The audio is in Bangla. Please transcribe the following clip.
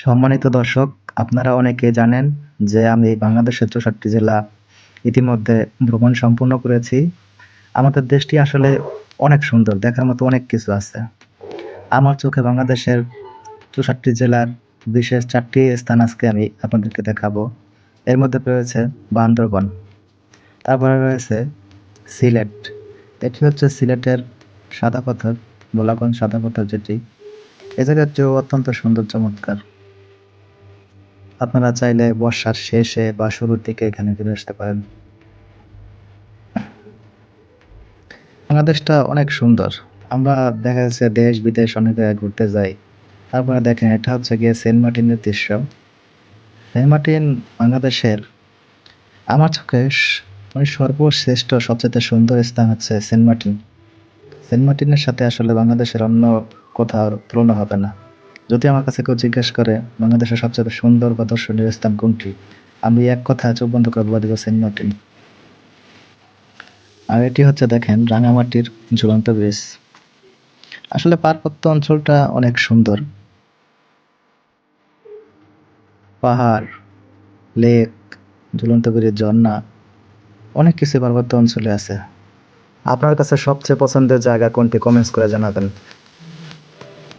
সম্মানিত দর্শক, আপনারা অনেকে জানেন যে আমি বাংলাদেশের চৌষট্টি জেলা ইতিমধ্যে ভ্রমণ সম্পূর্ণ করেছি। আমাদের দেশটি আসলে অনেক সুন্দর, দেখার মতো অনেক কিছু আছে। আমার চোখে বাংলাদেশের চৌষট্টি জেলার বিশেষ চারটি স্থান আজকে আমি আপনাদেরকে দেখাবো। এর মধ্যে রয়েছে বান্দরবন, তারপরে রয়েছে সিলেট। এটি হচ্ছে সিলেটের সাদা পাথর গোলাগঞ্জ সাদা পাথর যেটি। এ জায়গাটিও অত্যন্ত সুন্দর, চমৎকার। আপনারা চাইলে বর্ষার শেষে বা শুরুর দিকে এখানে ঘুরে আসতে পারেন। বাংলাদেশটা অনেক সুন্দর। আমরা দেখা যাচ্ছে দেশ বিদেশ অনেক জায়গায় ঘুরতে যাই। তারপরে দেখেন, এটা হচ্ছে গিয়ে সেন্ট মার্টিনের দৃশ্য। সেন্ট মার্টিন বাংলাদেশের আমার চোখে মানে সর্বশ্রেষ্ঠ, সবচেয়ে সুন্দর স্থান হচ্ছে সেন্ট মার্টিন। সেন্ট মার্টিনের সাথে আসলে বাংলাদেশের অন্য কোথাও তুলনা হবে না। যদি আমার কাছে কেউ জিজ্ঞেস করে, বাংলাদেশের সবচেয়ে সুন্দর বা দর্শনীয় স্থান কোনটি? আমি এক কথা চোখ বন্ধ করে বলে দেবো সেন্ট আর এটি হচ্ছে, দেখেন, রাঙামাটির ঝুলন্ত ব্রিজ। আসলে পার্বত্য অঞ্চলটা অনেক সুন্দর। পাহাড়, লেক, ঝুলন্ত ব্রিজ, ঝর্ণা, অনেক কিছু পার্বত্য অঞ্চলে আছে। আপনার কাছে সবচেয়ে পছন্দের জায়গা কোনটি? কমেন্টস করে জানাবেন।